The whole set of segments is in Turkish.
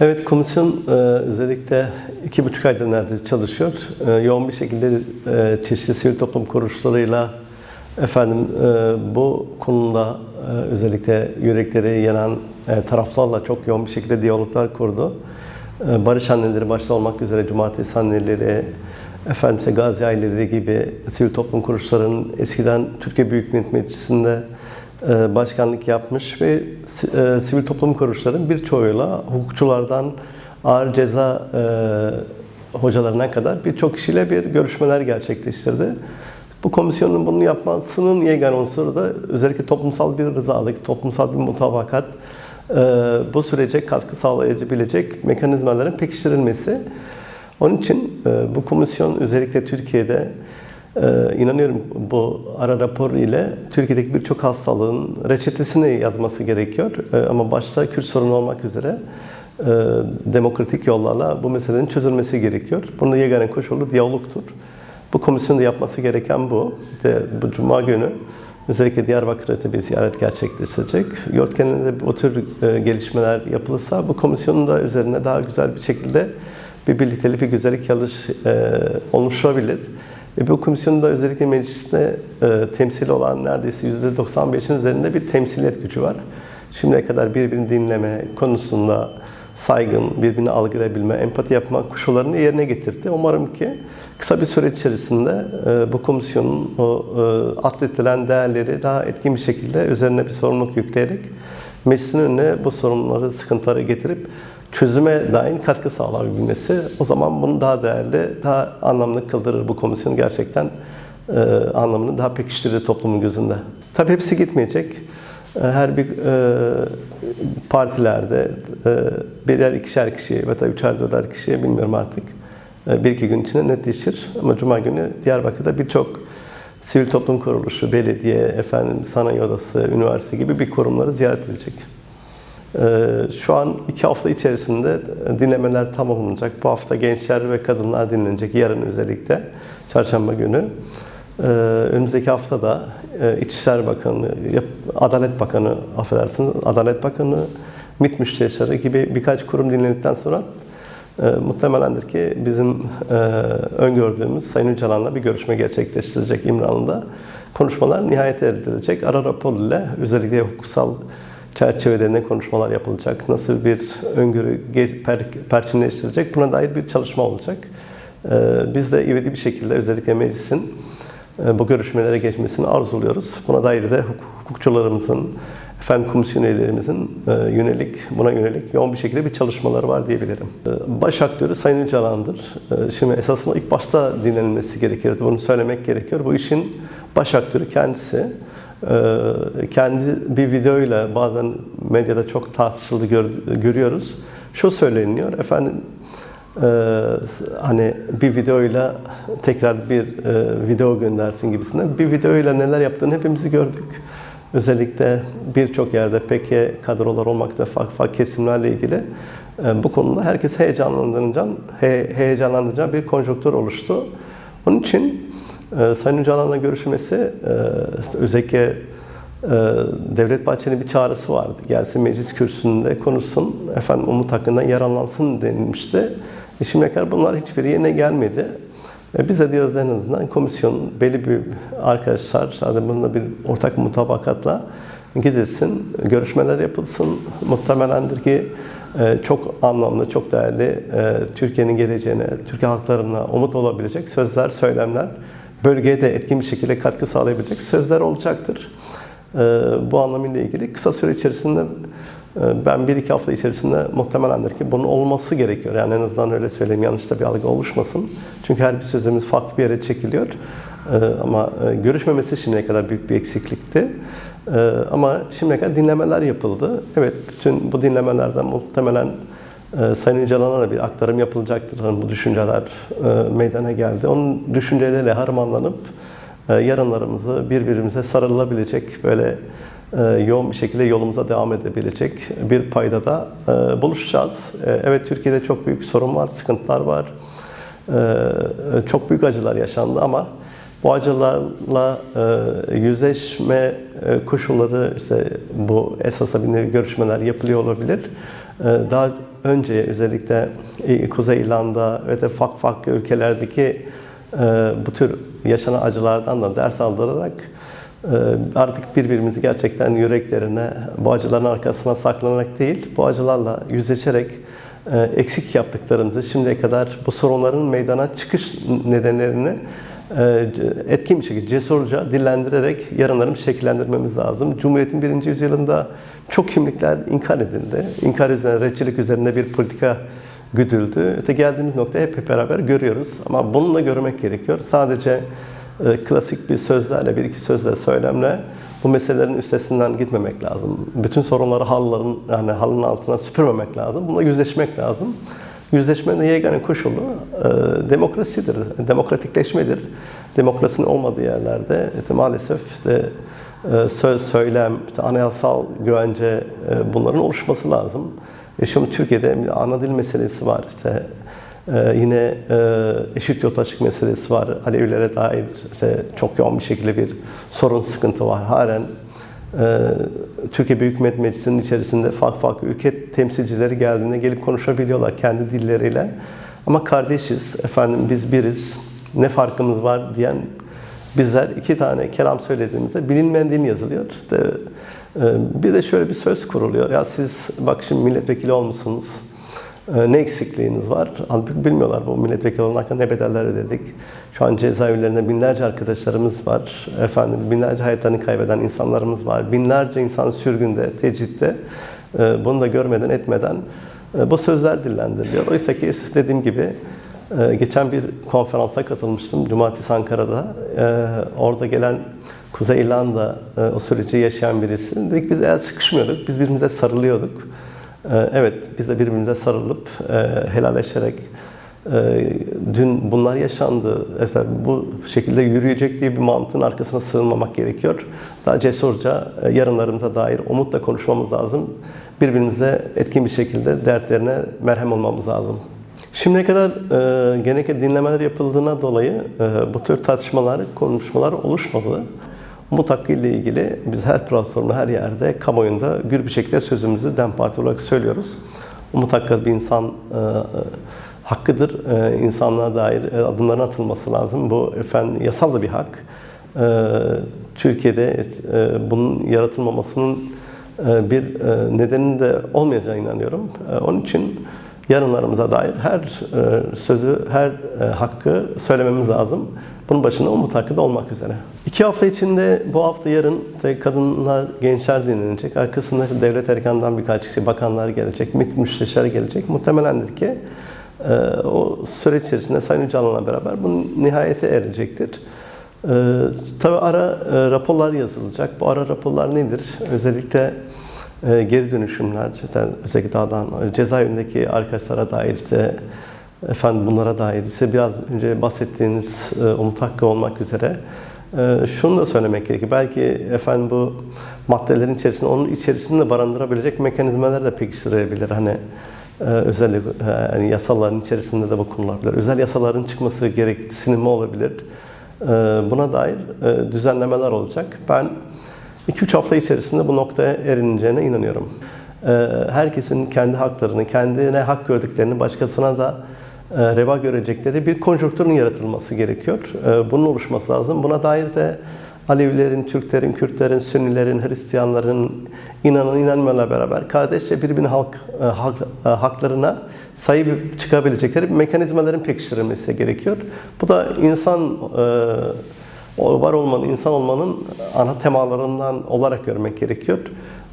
Evet, komisyon e, özellikle iki buçuk aydır neredeyse çalışıyor. E, yoğun bir şekilde e, çeşitli sivil toplum kuruluşlarıyla efendim bu konuda özellikle yürekleri yanan e, taraflarla çok yoğun bir şekilde diyaloglar kurdu. Barış anneleri başta olmak üzere cumartesi anneleri, efendim işte gazi aileleri gibi sivil toplum kuruluşlarının eskiden Türkiye Büyük Millet Meclisi'nde başkanlık yapmış ve e, sivil toplum kuruluşların birçoğuyla hukukçulardan ağır ceza e, hocalarına kadar birçok kişiyle bir görüşmeler gerçekleştirdi. Bu komisyonun bunu yapmasının yegane unsuru da özellikle toplumsal bir rızalık, toplumsal bir mutabakat, e, bu sürece katkı sağlayabilecek mekanizmaların pekiştirilmesi. Onun için e, bu komisyon özellikle Türkiye'de ee, inanıyorum bu ara rapor ile Türkiye'deki birçok hastalığın reçetesini yazması gerekiyor. Ee, ama başta Kürt sorunu olmak üzere e, demokratik yollarla bu meselenin çözülmesi gerekiyor. Bunun yegane koşulu diyalogtur. Bu komisyonun da yapması gereken bu. De, bu cuma günü özellikle Diyarbakır'da bir ziyaret gerçekleştirecek. Yurt genelinde bu tür e, gelişmeler yapılırsa bu komisyonun da üzerine daha güzel bir şekilde bir birliktelik, bir güzellik yarış e, oluşabilir. E, bu komisyonun da özellikle mecliste e, temsil olan neredeyse %95'in üzerinde bir temsiliyet gücü var. Şimdiye kadar birbirini dinleme konusunda saygın, birbirini algılayabilme, empati yapma koşullarını yerine getirdi. Umarım ki kısa bir süre içerisinde e, bu komisyonun o e, addedilen değerleri daha etkin bir şekilde üzerine bir sorumluluk yükleyerek meclisin önüne bu sorunları, sıkıntıları getirip çözüme dair katkı sağlayabilmesi o zaman bunu daha değerli, daha anlamlı kıldırır bu komisyonu gerçekten e, anlamını daha pekiştirir toplumun gözünde. Tabii hepsi gitmeyecek. E, Her bir e, partilerde e, birer ikişer kişi ve da üçer dörder kişiye bilmiyorum artık e, bir iki gün içinde netleşir. Ama Cuma günü Diyarbakır'da birçok sivil toplum kuruluşu, belediye, efendim sanayi odası, üniversite gibi bir kurumları ziyaret edecek. Ee, Şu an iki hafta içerisinde dinlemeler tamamlanacak. Bu hafta gençler ve kadınlar dinlenecek. Yarın özellikle çarşamba günü. Ee, Önümüzdeki hafta da e, İçişleri Bakanı, Adalet Bakanı, affedersiniz, Adalet Bakanı, MİT Müsteşarı gibi birkaç kurum dinlendikten sonra e, muhtemelendir ki bizim e, öngördüğümüz Sayın Öcalan'la bir görüşme gerçekleştirecek İmralı'da. Konuşmalar nihayet edilecek. Ara rapor ile özellikle hukuksal çerçevede ne konuşmalar yapılacak, nasıl bir öngörü per, perçinleştirecek buna dair bir çalışma olacak. Ee, Biz de ivedi bir şekilde özellikle meclisin e, bu görüşmelere geçmesini arzuluyoruz. Buna dair de huk- hukukçularımızın, efendim komisyon üyelerimizin e, yönelik, buna yönelik yoğun bir şekilde bir çalışmaları var diyebilirim. E, Baş aktörü Sayın Öcalan'dır. Şimdi esasında ilk başta dinlenilmesi gerekirdi. Bunu söylemek gerekiyor. Bu işin baş aktörü kendisi. Ee, kendi bir videoyla bazen medyada çok tartışıldı gör- görüyoruz. Şu söyleniyor, efendim e, hani bir videoyla tekrar bir e, video göndersin gibisinden. Bir videoyla neler yaptığını hepimizi gördük. Özellikle birçok yerde PK kadrolar olmakta farklı farklı kesimlerle ilgili e, bu konuda herkes heyecanlandıracak, he, heyecanlandıracak bir konjonktür oluştu. Onun için ee, Sayın Öcalan'la görüşmesi e, özellikle e, Devlet Bahçeli'nin bir çağrısı vardı. Gelsin meclis kürsüsünde konuşsun, efendim umut hakkında yararlansın denilmişti. E şimdiye kadar bunlar hiçbiri yerine gelmedi. E biz de diyoruz en azından komisyon belli bir arkadaşlar, hadi bununla bir ortak mutabakatla gidilsin, görüşmeler yapılsın. Muhtemelendir ki e, çok anlamlı, çok değerli e, Türkiye'nin geleceğine, Türkiye halklarına umut olabilecek sözler, söylemler bölgeye de etkin bir şekilde katkı sağlayabilecek sözler olacaktır. Ee, Bu anlamıyla ilgili kısa süre içerisinde e, ben bir iki hafta içerisinde muhtemelendir ki bunun olması gerekiyor. Yani en azından öyle söyleyeyim yanlış da bir algı oluşmasın. Çünkü her bir sözümüz farklı bir yere çekiliyor. Ee, Ama e, görüşmemesi şimdiye kadar büyük bir eksiklikti. Ee, Ama şimdiye kadar dinlemeler yapıldı. Evet bütün bu dinlemelerden muhtemelen Sayın Öcalan'a da bir aktarım yapılacaktır. Hani bu düşünceler e, meydana geldi. Onun düşünceleriyle harmanlanıp e, yarınlarımızı birbirimize sarılabilecek böyle e, yoğun bir şekilde yolumuza devam edebilecek bir payda da e, buluşacağız. Evet Türkiye'de çok büyük sorun var, sıkıntılar var. Çok büyük acılar yaşandı ama bu acılarla yüzleşme koşulları işte bu esasla bir görüşmeler yapılıyor olabilir. E, daha önce özellikle e, Kuzey İrlanda ve de farklı farklı ülkelerdeki e, bu tür yaşanan acılardan da ders aldırarak e, artık birbirimizi gerçekten yüreklerine, bu acıların arkasına saklanarak değil, bu acılarla yüzleşerek eksik yaptıklarımızı şimdiye kadar bu sorunların meydana çıkış nedenlerini etkin bir şekilde cesurca dillendirerek yarınlarımızı şekillendirmemiz lazım. Cumhuriyet'in birinci yüzyılında çok kimlikler inkar edildi. İnkar üzerine, retçilik üzerinde bir politika güdüldü. Öte geldiğimiz nokta hep beraber görüyoruz. Ama bununla görmek gerekiyor. Sadece e, klasik bir sözlerle, bir iki sözle, söylemle bu meselelerin üstesinden gitmemek lazım. Bütün sorunları halların, yani halının altına süpürmemek lazım. Bununla yüzleşmek lazım. Yüzleşmenin yegane koşulu e, demokrasidir, demokratikleşmedir. Demokrasinin olmadığı yerlerde işte maalesef işte, e, söz, söylem, işte anayasal güvence e, bunların oluşması lazım. E şimdi Türkiye'de ana dil meselesi var. İşte e, yine e, eşit yurttaşlık meselesi var. Alevilere dair işte çok yoğun bir şekilde bir sorun, sıkıntı var. Halen Türkiye Büyük Millet Meclisi'nin içerisinde farklı farklı ülke temsilcileri geldiğinde gelip konuşabiliyorlar kendi dilleriyle. Ama kardeşiz, efendim biz biriz, ne farkımız var diyen bizler iki tane kelam söylediğimizde bilinmeyen din yazılıyor. İşte, e, bir de şöyle bir söz kuruluyor. Ya siz bak şimdi milletvekili olmuşsunuz. E, ne eksikliğiniz var? Halbuki bilmiyorlar bu milletvekili olmakta ne bedeller ödedik. Şu an cezaevlerinde binlerce arkadaşlarımız var. Efendim binlerce hayatlarını kaybeden insanlarımız var. Binlerce insan sürgünde, tecritte. E, Bunu da görmeden etmeden e, bu sözler dillendiriliyor. Oysa ki dediğim gibi e, geçen bir konferansa katılmıştım. Cumartesi Ankara'da. Orada gelen Kuzey İrlanda o süreci yaşayan birisi. Dedik biz el sıkışmıyorduk. Biz birbirimize sarılıyorduk. E, Evet, biz de birbirimize sarılıp e, helalleşerek e, dün bunlar yaşandı. Efendim, bu şekilde yürüyecek diye bir mantığın arkasına sığınmamak gerekiyor. Daha cesurca e, yarınlarımıza dair umutla konuşmamız lazım. Birbirimize etkin bir şekilde dertlerine merhem olmamız lazım. Şimdiye kadar e, genellikle dinlemeler yapıldığına dolayı e, bu tür tartışmalar, konuşmalar oluşmadı. Umut ile ilgili biz her platformda, her yerde, kamuoyunda gür bir şekilde sözümüzü DEM olarak söylüyoruz. Umut Hakkı bir insan e, e, hakkıdır. E, insanlığa dair e, adımların atılması lazım. Bu efendim yasal da bir hak. E, Türkiye'de e, bunun yaratılmamasının e, bir e, nedeninin de olmayacağına inanıyorum. E, Onun için yarınlarımıza dair her e, sözü, her e, hakkı söylememiz lazım. Bunun başında umut hakkı da olmak üzere. İki hafta içinde bu hafta yarın kadınlar, gençler dinlenecek. Arkasında işte devlet erkanından birkaç kişi, bakanlar gelecek, MİT müsteşarı gelecek. Muhtemelendir ki e, o süreç içerisinde Sayın Öcalan'la beraber bu nihayete erecektir. E, tabii ara e, raporlar yazılacak. Bu ara raporlar nedir? Özellikle e, geri dönüşümler, işte özellikle dağdan, cezaevindeki arkadaşlara dair ise efendim bunlara dair ise biraz önce bahsettiğiniz e, umut hakkı olmak üzere e, şunu da söylemek gerekiyor. Belki efendim bu maddelerin içerisinde onun içerisinde barındırabilecek mekanizmalar da pekiştirebilir. Hani e, özellikle e, yani yasaların içerisinde de bu konulabilir. Özel yasaların çıkması gereksinimi olabilir. E, buna dair e, düzenlemeler olacak. Ben 2-3 hafta içerisinde bu noktaya erineceğine inanıyorum. Ee, Herkesin kendi haklarını, kendine hak gördüklerini başkasına da e, reva görecekleri bir konjonktürün yaratılması gerekiyor. Ee, Bunun oluşması lazım. Buna dair de Alevilerin, Türklerin, Kürtlerin, Sünnilerin, Hristiyanların inanan inanmayanla beraber kardeşçe birbirinin halk, e, hak, e, haklarına sahip çıkabilecekleri mekanizmaların pekiştirilmesi gerekiyor. Bu da insan e, var olmanın, insan olmanın ana temalarından olarak görmek gerekiyor.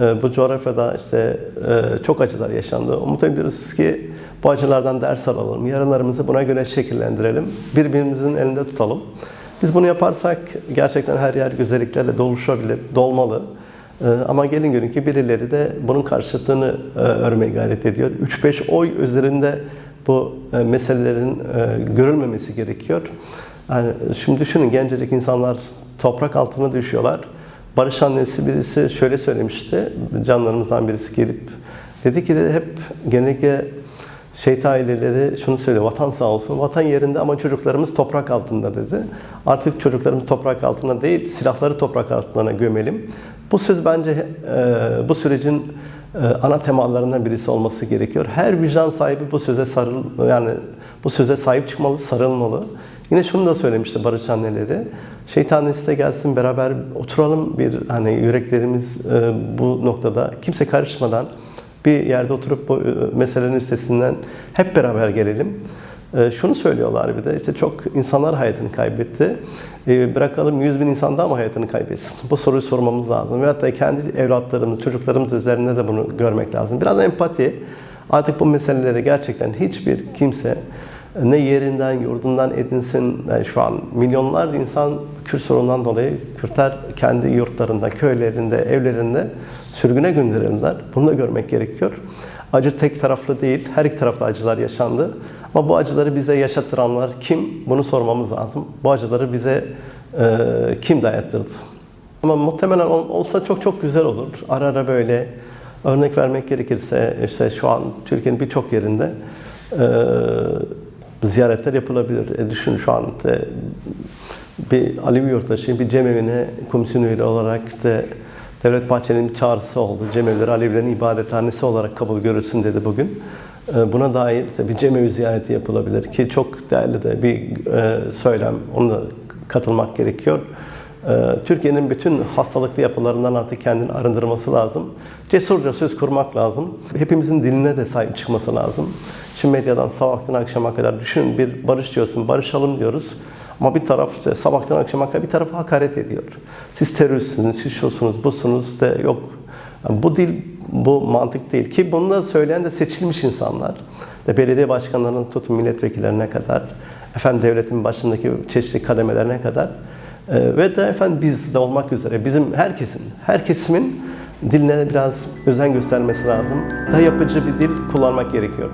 Ee, Bu coğrafyada işte e, çok acılar yaşandı. Umut ediyoruz ki bu acılardan ders alalım. Yarınlarımızı buna göre şekillendirelim. Birbirimizin elinde tutalım. Biz bunu yaparsak gerçekten her yer güzelliklerle doluşabilir, dolmalı. Ee, Ama gelin görün ki birileri de bunun karşıtını e, örmeye gayret ediyor. 3-5 oy üzerinde bu e, meselelerin görülmemesi gerekiyor. Yani şimdi düşünün gencecik insanlar toprak altına düşüyorlar. Barış annesi birisi şöyle söylemişti. Canlarımızdan birisi gelip dedi ki de hep genellikle şehit aileleri şunu söylüyor. Vatan sağ olsun. Vatan yerinde ama çocuklarımız toprak altında dedi. Artık çocuklarımız toprak altında değil, silahları toprak altına gömelim. Bu söz bence e, bu sürecin e, ana temalarından birisi olması gerekiyor. Her vicdan sahibi bu söze sarıl yani bu söze sahip çıkmalı, sarılmalı. Yine şunu da söylemişti Barış anneleri. Şeytan iste gelsin beraber oturalım bir hani yüreklerimiz e, bu noktada kimse karışmadan bir yerde oturup bu e, meselenin üstesinden hep beraber gelelim. E, şunu söylüyorlar bir de işte çok insanlar hayatını kaybetti. E, bırakalım 100 bin insan daha mı hayatını kaybetsin? Bu soruyu sormamız lazım. Ve hatta kendi evlatlarımız, çocuklarımız üzerinde de bunu görmek lazım. Biraz empati. Artık bu meseleleri gerçekten hiçbir kimse ne yerinden, yurdundan edinsin. Yani şu an milyonlar insan Kürt sorunundan dolayı Kürtler kendi yurtlarında, köylerinde, evlerinde sürgüne gönderildiler. Bunu da görmek gerekiyor. Acı tek taraflı değil, her iki tarafta acılar yaşandı. Ama bu acıları bize yaşattıranlar kim? Bunu sormamız lazım. Bu acıları bize e, kim dayattırdı? Ama muhtemelen ol- olsa çok çok güzel olur. Ara ara böyle örnek vermek gerekirse işte şu an Türkiye'nin birçok yerinde e, ziyaretler yapılabilir. E, düşün şu an işte bir Alevi yurttaşı bir cemevine komisyon üyeli olarak işte Devlet Bahçeli'nin çağrısı oldu. Cemevleri Alevilerin ibadethanesi olarak kabul görülsün dedi bugün. E, Buna dair işte bir cemevi ziyareti yapılabilir ki çok değerli de bir e, söylem. Onu katılmak gerekiyor. Ee, Türkiye'nin bütün hastalıklı yapılarından artık kendini arındırması lazım. Cesurca söz kurmak lazım. Hepimizin diline de sahip çıkması lazım. Şimdi medyadan sabahtan akşama kadar düşünün bir barış diyorsun, barışalım diyoruz. Ama bir taraf işte sabahtan akşama kadar bir taraf hakaret ediyor. Siz teröristsiniz, siz şusunuz, busunuz de yok. Yani bu dil, bu mantık değil. Ki bunu da söyleyen de seçilmiş insanlar. De belediye başkanlarının tutun milletvekillerine kadar, efendim devletin başındaki çeşitli kademelerine kadar ee, ve de efendim biz de olmak üzere bizim herkesin, her kesimin diline biraz özen göstermesi lazım. Daha yapıcı bir dil kullanmak gerekiyor.